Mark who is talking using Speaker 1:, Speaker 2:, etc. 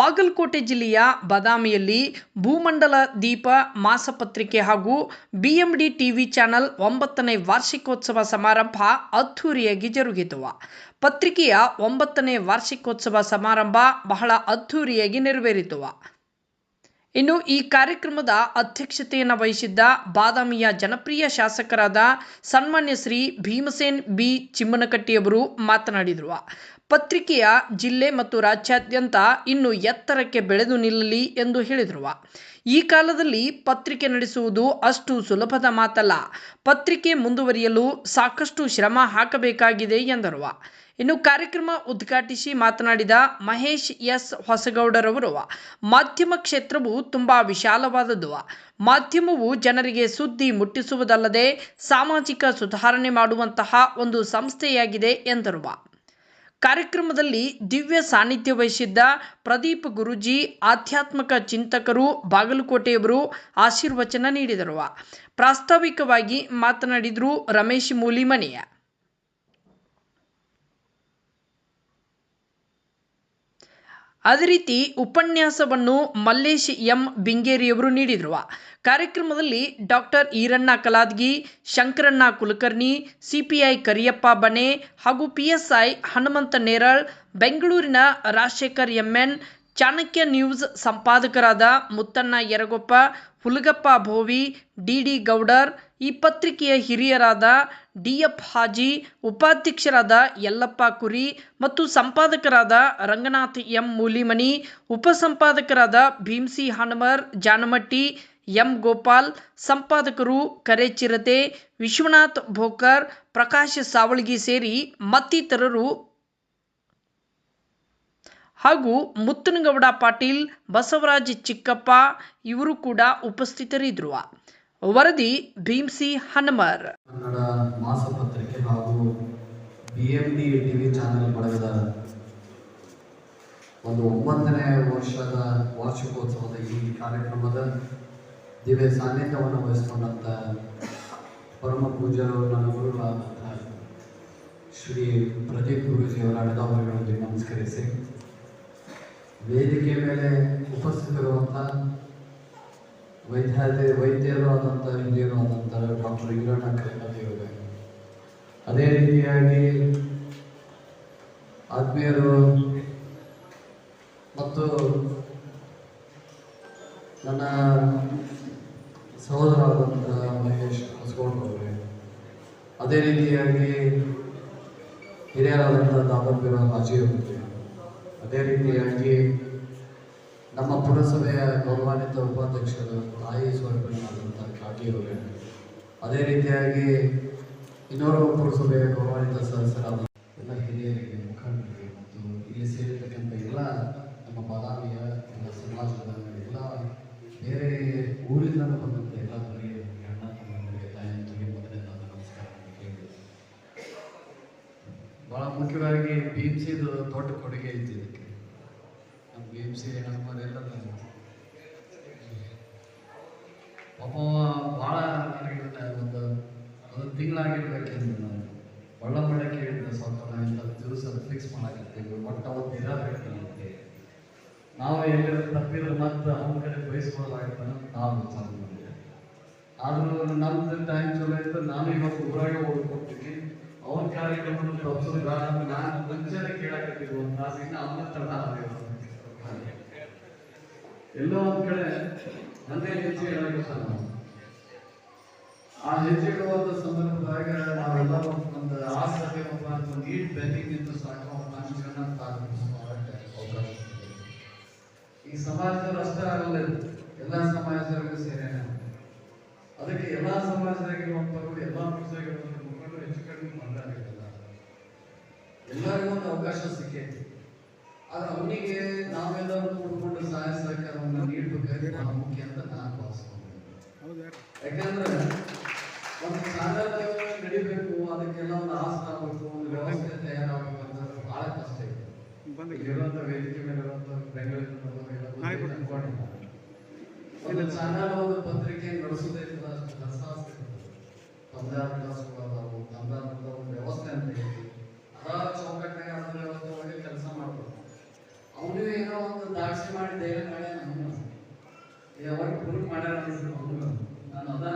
Speaker 1: ಬಾಗಲಕೋಟೆ ಜಿಲ್ಲೆಯ ಬಾದಾಮಿಯಲ್ಲಿ ಭೂಮಂಡಲ ದೀಪ ಮಾಸಪತ್ರಿಕೆ ಹಾಗೂ ಬಿಎಂಡಿ ಟಿವಿ ಚಾನಲ್ ಒಂಬತ್ತನೇ ವಾರ್ಷಿಕೋತ್ಸವ ಸಮಾರಂಭ ಅದ್ಧೂರಿಯಾಗಿ ಜರುಗಿತು. ಪತ್ರಿಕೆಯ ಒಂಬತ್ತನೇ ವಾರ್ಷಿಕೋತ್ಸವ ಸಮಾರಂಭ ಬಹಳ ಅದ್ಧೂರಿಯಾಗಿ ನೆರವೇರಿತು. ಇನ್ನು ಈ ಕಾರ್ಯಕ್ರಮದ ಅಧ್ಯಕ್ಷತೆಯನ್ನು ವಹಿಸಿದ್ದ ಬಾದಾಮಿಯ ಜನಪ್ರಿಯ ಶಾಸಕರಾದ ಸನ್ಮಾನ್ಯ ಶ್ರೀ ಭೀಮಸೇನ್ ಬಿ. ಚಿಮ್ಮನಕಟ್ಟಿಯವರು ಮಾತನಾಡಿದರು. ಪತ್ರಿಕೆಯ ಜಿಲ್ಲೆ ಮತ್ತು ರಾಜ್ಯಾದ್ಯಂತ ಇನ್ನು ಎತ್ತರಕ್ಕೆ ಬೆಳೆದು ನಿಲ್ಲಲಿ ಎಂದು ಹೇಳಿದರು ಈ ಕಾಲದಲ್ಲಿ ಪತ್ರಿಕೆ ನಡೆಸುವುದು ಅಷ್ಟು ಸುಲಭದ ಮಾತಲ್ಲ. ಪತ್ರಿಕೆ ಮುಂದುವರಿಯಲು ಸಾಕಷ್ಟು ಶ್ರಮ ಹಾಕಬೇಕಾಗಿದೆ ಎಂದರು. ಇನ್ನು ಕಾರ್ಯಕ್ರಮ ಉದ್ಘಾಟಿಸಿ ಮಾತನಾಡಿದ ಮಹೇಶ್ ಎಸ್. ಹೊಸಗೌಡರವರು, ಮಾಧ್ಯಮ ಕ್ಷೇತ್ರವು ತುಂಬ ವಿಶಾಲವಾದದ್ದು. ಮಾಧ್ಯಮವು ಜನರಿಗೆ ಸುದ್ದಿ ಮುಟ್ಟಿಸುವುದಲ್ಲದೆ ಸಾಮಾಜಿಕ ಸುಧಾರಣೆ ಮಾಡುವಂತಹ ಒಂದು ಸಂಸ್ಥೆಯಾಗಿದೆ ಎಂದರು. ಕಾರ್ಯಕ್ರಮದಲ್ಲಿ ದಿವ್ಯ ಸಾನ್ನಿಧ್ಯ ವಹಿಸಿದ್ದ ಪ್ರದೀಪ್ ಗುರುಜಿ, ಆಧ್ಯಾತ್ಮಿಕ ಚಿಂತಕರು ಬಾಗಲಕೋಟೆಯವರು ಆಶೀರ್ವಚನ ನೀಡಿದರು. ಪ್ರಾಸ್ತಾವಿಕವಾಗಿ ಮಾತನಾಡಿದರು ರಮೇಶ್ ಮೂಲಿಮನಿ ಅದೇ ರೀತಿ ಉಪನ್ಯಾಸವನ್ನು ಮಲ್ಲೇಶ್ ಎಂ. ಬಿಂಗೇರಿಯವರು ನೀಡಿದರು ಕಾರ್ಯಕ್ರಮದಲ್ಲಿ ಡಾಕ್ಟರ್ ಈರಣ್ಣ ಕಲಾದ್ಗಿ, ಶಂಕರಣ್ಣ ಕುಲಕರ್ಣಿ, ಸಿಪಿಐ ಕರಿಯಪ್ಪ ಬನೆ ಹಾಗೂ ಪಿಎಸ್ಐ ಹನುಮಂತ ನೇರಳ್, ಬೆಂಗಳೂರಿನ ರಾಜಶೇಖರ್ ಎಂಎನ್, ಚಾಣಕ್ಯ ನ್ಯೂಸ್ ಸಂಪಾದಕರಾದ ಮುತ್ತಣ್ಣ ಯರಗೊಪ್ಪ, ಹುಲಗಪ್ಪ ಭೋವಿ, ಡಿ ಡಿ ಗೌಡರ್ ಈ ಪತ್ರಿಕೆಯ ಹಿರಿಯರಾದ ಡಿ ಎಫ್ ಹಾಜಿ, ಉಪಾಧ್ಯಕ್ಷರಾದ ಯಲ್ಲಪ್ಪ ಕುರಿ ಮತ್ತು ಸಂಪಾದಕರಾದ ರಂಗನಾಥ್ ಎಂ ಮೂಲಿಮನಿ ಉಪಸಂಪಾದಕರಾದ ಭೀಮ್ಸಿ ಹಾನಮರ್, ಜಾನಮಟ್ಟಿ ಎಂ ಗೋಪಾಲ್, ಸಂಪಾದಕರು ಕರೆಚಿರತೆ, ವಿಶ್ವನಾಥ್ ಭೋಕರ್, ಪ್ರಕಾಶ್ ಸಾವಳಗಿ ಸೇರಿ ಮತ್ತಿತರರು ಹಾಗೂ ಮುತ್ತನಗೌಡ ಪಾಟೀಲ್, ಬಸವರಾಜ್ ಚಿಕ್ಕಪ್ಪ ಇವರು ಕೂಡ ಉಪಸ್ಥಿತರಿದ್ದರು ವರದಿ ಭೀಮ್ಸಿ ಹನುಮರ್.
Speaker 2: ಕನ್ನಡ ಮಾಸಪತ್ರಿಕೆ ಹಾಗೂ ಬಿ ಟಿವಿ ಚಾನೆಲ್ ಬಳಗದ ಒಂದು ಒಂಬತ್ತನೇ ವರ್ಷದ ವಾರ್ಷಿಕೋತ್ಸವದ ಈ ಕಾರ್ಯಕ್ರಮದ ದಿವ್ಯ ಸಾನ್ನಿಧ್ಯವನ್ನು ವಹಿಸಿಕೊಂಡಂತ ಪರಮ ಪೂಜ್ಯರು ನನ್ನ ಶ್ರೀ ಪ್ರದೀಪ್ ಗುರುಜಿಯವರ ಅಡದಾವರುಗಳಲ್ಲಿ ನಮಸ್ಕರಿಸಿ. ವೇದಿಕೆ ಮೇಲೆ ಉಪಸ್ಥಿತರಿರುವಂಥ ವೈದ್ಯಾಧಿ ವೈದ್ಯರು ಆದಂಥ ಹಿರಿಯರು ಆದಂಥ ಡಾಕ್ಟರ್ ಈರಣ್ಣ ಕರಿಮತಿಯವರೇ ಅದೇ ರೀತಿಯಾಗಿ ಆತ್ಮೀಯರು ಮತ್ತು ನನ್ನ ಸಹೋದರರಾದಂಥ ಮಹೇಶ್ ಹೊಸಗೌಡರವರೇ ಅದೇ ರೀತಿಯಾಗಿ ಹಿರಿಯರಾದಂಥ ದಾವರ್ಬೀರ ಹಾಜಿಯವರೇ ಅದೇ ರೀತಿಯಾಗಿ ನಮ್ಮ ಪುರಸಭೆಯ ಗೌರವಾನ್ವಿತ ಸ್ವರೂಪನಾದಂಥ ಅದೇ ರೀತಿಯಾಗಿ ಇನ್ನೂರು ಪುರಸಭೆಯ ಗೌರವಾನ್ವಿತ ಸದಸ್ಯರಾದ ಎಲ್ಲ ಹಿರಿಯರಿಗೆ, ಮುಖಂಡರಿಗೆ ಮತ್ತು ಇಲ್ಲಿ ಸೇರಿರ್ತಕ್ಕಂಥ ಎಲ್ಲ ನಮ್ಮ ಬಾದಾಮಿಯ ಎಲ್ಲ ಸಮಾಜದ ಎಲ್ಲ ಬೇರೆ ಊರಿಂದ ಬಂದಂಥ ಎಲ್ಲ ನಮಸ್ಕಾರ ಭಾಳ ಮುಖ್ಯವಾಗಿ ಬಿ ಎಂ ಸಿದು ದೊಡ್ಡ ಕೊಡುಗೆ ಐತಿ ಇದಕ್ಕೆ. ನಮ್ಮ ಬಿ ಎಂ ಸಿ ಹನುಮಾರೆಲ್ಲ ಪಾಪ ಭಾಳ ನನಗೆ ಒಂದು ಒಂದು ತಿಂಗಳಾಗಿರ್ಬೇಕೆಂದು ನಾನು ಒಳ್ಳ ಮಳೆ ಕೇಳಿದ್ರೆ ಸ್ವಲ್ಪ ನಾವು ಇಂಥ ದಿವಸ ಫಿಕ್ಸ್ ಮಾಡಾಕತ್ತೀವಿ, ಒಟ್ಟು ಅವತ್ತು ಇರಬೇಕಂತೆ ನಾವು ಎಲ್ಲಿ ತಪ್ಪಿದ್ರೆ ಮತ್ತೆ ಅವನ ಕಡೆ ಬಯಸ್ಬೋದಾಗತ್ತೆ ಅಂತ ನಾವು ವಿಚಾರ ಮಾಡಿದೆ ಆದ್ರೂ ನಮ್ದು ಟೈಮ್ ಚಲೋ ಇತ್ತು, ನಾನು ಇವತ್ತು ಊರಾಗೆ ಓದ್ಕೊಡ್ತೀನಿ ಅವನ ಕಾರ್ಯಕ್ರಮ ತಪ್ಪಿಸೋದು ನಾನು ಮುಂಚೆನೆ ಕೇಳಾಕತ್ತೀವಿ ಒಂದು ತಾಸು ಇನ್ನು ಅವನ ತಡ ಎಲ್ಲೋ ಒಂದ್ ಕಡೆ ಅಂದೇ ಹೆಚ್ಚು ಹೇಳಬೇಕು ನಾವು ಆ ಹೆಜ್ಜೆ ಇಡುವಂತ ಸಂದರ್ಭದಾಗ ನಾವೆಲ್ಲ ಒಂದು ಆಸಕ್ತಿ ಒಂದು ನೀಟ್ ಬೆನ್ನಿಂಗ್ ಅಂತ ಸಾಕು ಮನುಷ್ಯನ ಅವಕಾಶ. ಈ ಸಮಾಜದವ್ರು ಅಷ್ಟೇ ಆಗಲ್ಲ ಎಲ್ಲ ಸಮಾಜದವರಿಗೂ ಸೇರೇನೆ ಅದಕ್ಕೆ ಎಲ್ಲ ಸಮಾಜದಾಗಿರುವಂಥವ್ರು ಎಲ್ಲ ಪಕ್ಷದಾಗಿರುವಂಥ ಮುಖಂಡರು ಹೆಚ್ಚು ಕಡಿಮೆ ಮಾತಾಡಿರಲ್ಲ ಎಲ್ಲರಿಗೂ ಒಂದು ಅವಕಾಶ ಸಿಕ್ಕೈತಿ ಆದ್ರೆ ಅವನಿಗೆ ನಾವೆಲ್ಲರೂ ಕೂಡ್ಕೊಂಡು ಸಹಾಯ ಸಹಕಾರವನ್ನು ನೀಡಬೇಕಾದ್ರೆ ಬಹಳ ಮುಖ್ಯ ಅಂತ ನಾನು ಭಾವಿಸ್ಕೊಂಡೆ ಯಾಕಂದ್ರೆ ಒಂದು ಚಾನಲ್ ನಡಿಬೇಕು ಅದಕ್ಕೆಲ್ಲ ಒಂದು ಆಸನ ಆಗಬೇಕು ಒಂದು ವ್ಯವಸ್ಥೆ ತಯಾರಾಗಬೇಕು ಅಂತಂದ್ರೆ ಬಹಳ ಕಷ್ಟ ಇದೆ. ಇಲ್ಲಿರುವಂಥ ವೇದಿಕೆ ಮೇಲೆ ಬೆಂಗಳೂರಿನ. ಒಂದು ಚಾನಲ್ ಒಂದು ಪತ್ರಿಕೆ ನಡೆಸೋದೇ ಇಲ್ಲ ಅಷ್ಟು ಕಷ್ಟ ತಂದಾರ ಕ್ಲಾಸ್ಗಳದಾವು ತಂದಾರ ಒಂದು ವ್ಯವಸ್ಥೆ ಅಂತ ಐತಿ ಅದ ಚೌಕಟ್ಟಿನಾಗ ಅದ್ರ ವ್ಯವಸ್ಥೆ ಒಳಗೆ ಕೆಲಸ ಮಾಡ್ಬೋದು. ಅವನು ಏನೋ ಒಂದು ದಾಕ್ಷಿ ಮಾಡಿ ಧೈರ್ಯ ಮಾಡ್ಯಾರ ನಮ್ಮ ಯಾವಾಗ ಪ್ರೂಫ್ ಮಾಡ್ಯಾರ ಅನ್ನಿಸ್ತು ನಮ್ಗೆ